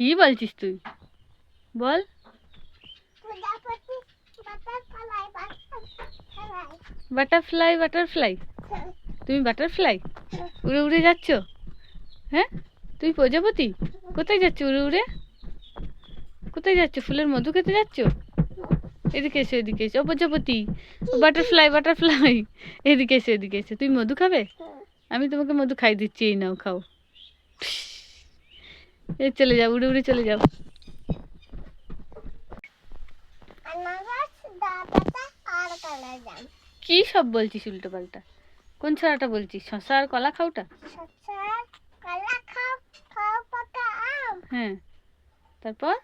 কি বলছিস তুই? বল। বাটারফ্লাই বাটারফ্লাই তুমি বাটারফ্লাই উড়ে উড়ে যাচ্ছ? হ্যাঁ? তুই প্রজাপতি? কোথায় যাচ্ছ? উড়ে উড়ে? কোথায় যাচ্ছ? ফুলের মধু খেতে যাচ্ছ? এদিকে এসো এদিকে এসো। ও প্রজাপতি। বাটারফ্লাই বাটারফ্লাই এদিকে এসো এদিকে এসো। তুমি মধু খাবে? আমি তোমাকে মধু খাই দিচ্ছি এই নাও খাও। এ চলে যাও উড়ে উড়ে চলে যাও। কি সব বলছিস উল্টো পাল্টা? কোন ছড়াটা বলছিস? শশা আর কলা খাওটা? হ্যাঁ। তারপর?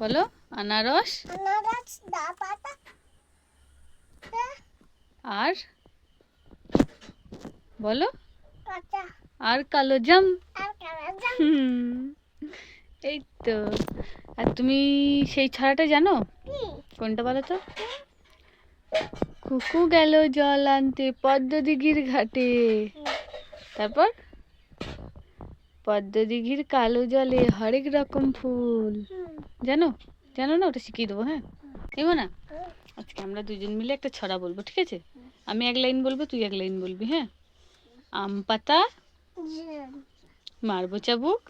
বলো আনারস। আর? বলো। আর কালো জাম। এই তো। আর তুমি সেই ছড়াটা জানো? কোনটা বলো তো? কুকু গেল জল আনতে পদ্ম দিঘির ঘাটে। তারপর? পদ্ম দিঘির কালো জলে হরেক রকম ফুল। জানো? জানো না? ওটা শিখিয়ে দেবো হ্যাঁ? নেব না? আজকে আমরা দুজন মিলে একটা ছড়া বলব ঠিক আছে? আমি এক লাইন বলব তুই এক লাইন বলবি হ্যাঁ? আম পাতা? মারবো চাবুক?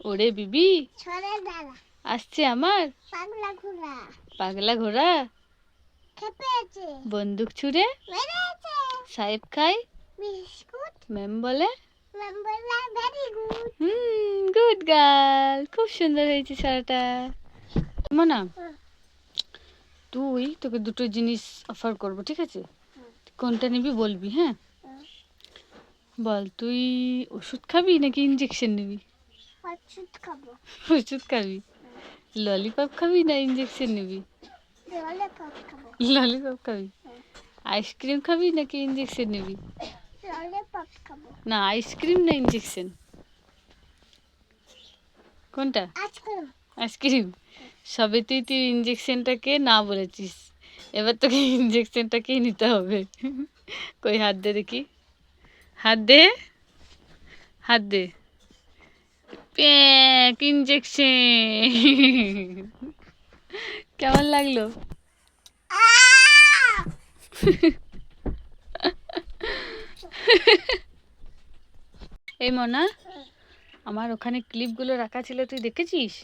ওরে বিবি আসছে আমার? পাগলা ঘোড়া? পাগলা ঘোড়া বন্দুক ছুঁড়ে? সাহেব খাই? ম্যাম বলে? গুড হুম গুড গার্ল খুব সুন্দর হয়েছে ছড়াটা মনা তুই তোকে দুটো জিনিস অফার করব ঠিক আছে? কোনটা নিবি বলবি হ্যাঁ? বল তুই ওষুধ খাবি নাকি ইঞ্জেকশন নিবি? ওষুধ খাব। ওষুধ খাবি? ললিপপ খাবি না ইঞ্জেকশন নিবি? ললিপপ ললিপপ খাবি? আইসক্রিম খাবি নাকি ইঞ্জেকশন নিবি? না আইসক্রিম না ইঞ্জেকশন কোনটা? আইসক্রিম সবে তুই তুই ইঞ্জেকশনটাকে না বলেছিস। এবার তোকে ইঞ্জেকশনটাকেই নিতে হবে। কই হাত দে দেখি। হাত দে হাত দে প্যাক ইঞ্জেকশন কেমন লাগল? এই মনা, আমার ওখানে ক্লিপগুলো রাখা ছিল, তুই দেখেছিস?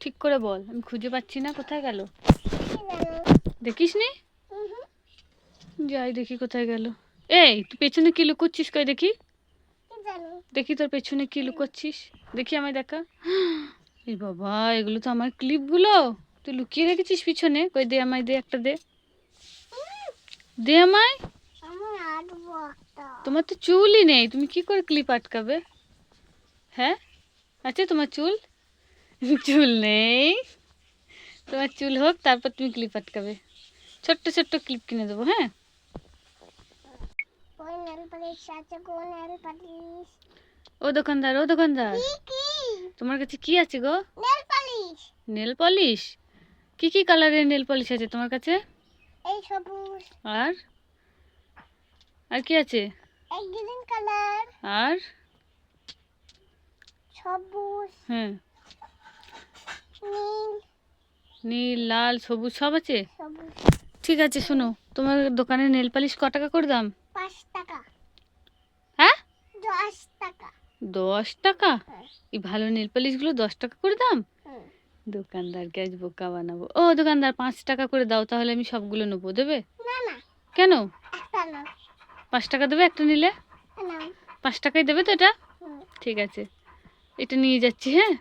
ঠিক করে বল, আমি খুঁজে পাচ্ছি না, কোথায় গেল? দেখিস নি যাই দেখি কোথায় গেল। এই তুই পেছনে কি লুকোচ্ছিস কই দেখি? দেখি তোর পেছনে কি লুকোচ্ছিস। দেখি আমায় দেখা। এই বাবা এগুলো তো আমার ক্লিপগুলো। তুই লুকিয়ে রেখেছিস পিছনে? কই দে আমায় দে একটা দে। দে আমায়। তোমার তো চুলই নেই তুমি কি করে ক্লিপ আটকাবে? হ্যাঁ? আছে তোমার চুল? চুল নেই। তোমার চুল হোক তারপর তুমি ক্লিপ আটকাবে। ছোট্ট ছোট্ট ক্লিপ কিনে দেবো হ্যাঁ কোন নেল পালিশ আছে কোন নেল পালিশ ও দোকানদার ও দোকানদার। তোমার কাছে কি আছে গো? Nail polish. Nail polish? কি কি কালারের নেল পলিশ আছে তোমার কাছে? এই সবুজ। আর? আর কি আছে? এই গ্রিন কালার। আর? সবুজ। হ্যাঁ। নীল। নীল লাল সবুজ সব আছে? ঠিক আছে শোনো। তোমার দোকানে নেল পালিশ ক টাকা করে দাম? দশ টাকা। দশ টাকা। এই ভালো নেল পালিশগুলো দশ টাকা করে দাম। দোকানদারকে আজ বোকা বানাবো। ও দোকানদার পাঁচ টাকা করে দাও তাহলে আমি সবগুলো নেব। দেবে? কেন? পাঁচ টাকা দেবে একটা নিলে? পাঁচ টাকাই দেবে তো এটা? ঠিক আছে। এটা নিয়ে যাচ্ছি হ্যাঁ।